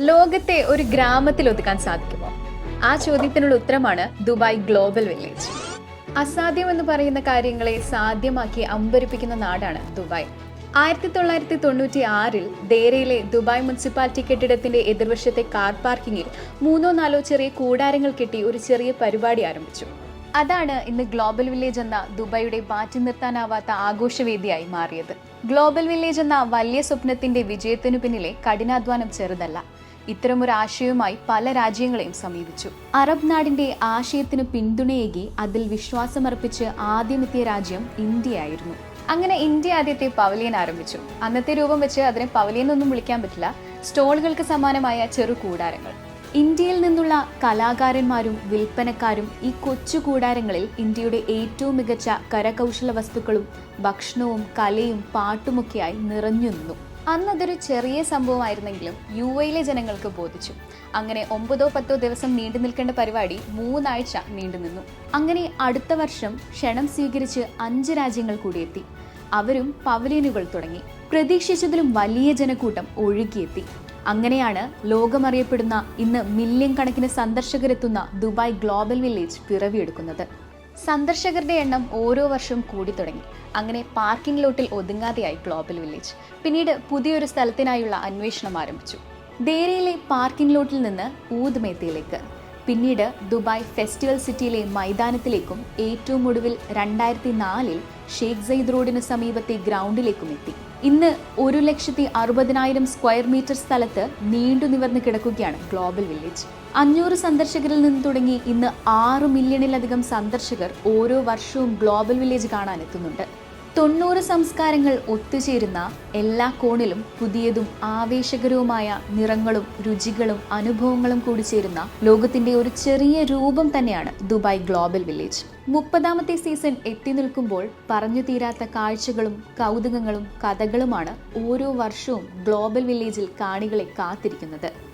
ലോകത്തെ ഒരു ഗ്രാമത്തിൽ ഒതുക്കാൻ സാധിക്കുമോ? ആ ചോദ്യത്തിനുള്ള ഉത്തരമാണ് ദുബായ് ഗ്ലോബൽ വില്ലേജ്. അസാധ്യം എന്ന് പറയുന്ന കാര്യങ്ങളെ സാധ്യമാക്കി അമ്പരിപ്പിക്കുന്ന നാടാണ് ദുബായ്. ആയിരത്തി തൊള്ളായിരത്തി തൊണ്ണൂറ്റി ആറിൽ ദേരയിലെ ദുബായ് മുനിസിപ്പാലിറ്റി കെട്ടിടത്തിന്റെ എതിർവശത്തെ കാർ പാർക്കിങ്ങിൽ മൂന്നോ നാലോ ചെറിയ കൂടാരങ്ങൾ കെട്ടി ഒരു ചെറിയ പരിപാടി ആരംഭിച്ചു. അതാണ് ഇന്ന് ഗ്ലോബൽ വില്ലേജ് എന്ന ദുബായിയുടെ മാറ്റി നിർത്താനാവാത്ത ആഘോഷവേദിയായി മാറിയത്. ഗ്ലോബൽ വില്ലേജ് എന്ന വലിയ സ്വപ്നത്തിന്റെ വിജയത്തിനു പിന്നിലെ കഠിനാധ്വാനം ചെറുതല്ല. ഇത്തരമൊരു ആശയവുമായി പല രാജ്യങ്ങളെയും സമീപിച്ചു. അറബ് നാടിന്റെ ആശയത്തിന് പിന്തുണയേകി അതിൽ വിശ്വാസമർപ്പിച്ച് ആദ്യമെത്തിയ രാജ്യം ഇന്ത്യയായിരുന്നു. അങ്ങനെ ഇന്ത്യ ആദ്യത്തെ പവലിയൻ ആരംഭിച്ചു. അന്നത്തെ രൂപം വെച്ച് അതിനെ പവലിയൻ ഒന്നും വിളിക്കാൻ പറ്റില്ല സ്റ്റോളുകൾക്ക് സമാനമായ ചെറു കൂടാരങ്ങൾ. ഇന്ത്യയിൽ നിന്നുള്ള കലാകാരന്മാരും വിൽപ്പനക്കാരും ഈ കൊച്ചു കൂടാരങ്ങളിൽ ഇന്ത്യയുടെ ഏറ്റവും മികച്ച കരകൗശല വസ്തുക്കളും ഭക്ഷണവും കലയും പാട്ടുമൊക്കെയായി നിറഞ്ഞു നിന്നു. അന്ന് അതൊരു ചെറിയ സംഭവമായിരുന്നെങ്കിലും യു എയിലെ ജനങ്ങൾക്ക് ബോധിച്ചു. അങ്ങനെ ഒമ്പതോ പത്തോ ദിവസം നീണ്ടു നിൽക്കേണ്ട പരിപാടി മൂന്നാഴ്ച നീണ്ടുനിന്നു അങ്ങനെ അടുത്ത വർഷം ക്ഷണം സ്വീകരിച്ച് അഞ്ച് രാജ്യങ്ങൾ കൂടിയെത്തി അവരും പവലിയനുകൾ തുടങ്ങി. പ്രതീക്ഷിച്ചതിലും വലിയ ജനക്കൂട്ടം ഒഴുകിയെത്തി. അങ്ങനെയാണ് ലോകമറിയപ്പെടുന്ന ഇന്ന് മില്യൺ കണക്കിന് സന്ദർശകരെത്തുന്ന ദുബായ് ഗ്ലോബൽ വില്ലേജ് പിറവിയെടുക്കുന്നത്. സന്ദർശകരുടെ എണ്ണം ഓരോ വർഷവും കൂടി തുടങ്ങി. അങ്ങനെ പാർക്കിംഗ് ലോട്ടിൽ ഒതുങ്ങാതെയായി ഗ്ലോബൽ വില്ലേജ്. പിന്നീട് പുതിയൊരു സ്ഥലത്തിനായുള്ള അന്വേഷണം ആരംഭിച്ചു. ദേരയിലെ പാർക്കിംഗ് ലോട്ടിൽ നിന്ന് ഊദ്മേത്തയിലേക്ക് പിന്നീട് ദുബായ് ഫെസ്റ്റിവൽ സിറ്റിയിലെ മൈതാനത്തിലേക്കും ഏറ്റവും ഒടുവിൽ രണ്ടായിരത്തി നാലിൽ ഷെയ്ഖ് സയ്യിദ് റോഡിന് സമീപത്തെ ഗ്രൗണ്ടിലേക്കും എത്തി. ഇന്ന് ഒരു ലക്ഷത്തി അറുപതിനായിരം സ്ക്വയർ മീറ്റർ സ്ഥലത്ത് നീണ്ടു നിവർന്ന് കിടക്കുകയാണ് ഗ്ലോബൽ വില്ലേജ്. അഞ്ഞൂറ് സന്ദർശകരിൽ നിന്ന് തുടങ്ങി ഇന്ന് ആറ് മില്യണിലധികം സന്ദർശകർ ഓരോ വർഷവും ഗ്ലോബൽ വില്ലേജ് കാണാൻ എത്തുന്നുണ്ട് തൊണ്ണൂറ് സംസ്കാരങ്ങൾ ഒത്തുചേരുന്ന എല്ലാ കോണിലും പുതിയതും ആവേശകരവുമായ നിറങ്ങളും രുചികളും അനുഭവങ്ങളും കൂടി ചേരുന്ന ലോകത്തിന്റെ ഒരു ചെറിയ രൂപം തന്നെയാണ് ദുബായ് ഗ്ലോബൽ വില്ലേജ്. മുപ്പതാമത്തെ സീസൺ എത്തി നിൽക്കുമ്പോൾ പറഞ്ഞു തീരാത്ത കാഴ്ചകളും കൗതുകങ്ങളും കഥകളുമാണ് ഓരോ വർഷവും ഗ്ലോബൽ വില്ലേജിൽ കാണികളെ കാത്തിരിക്കുന്നത്.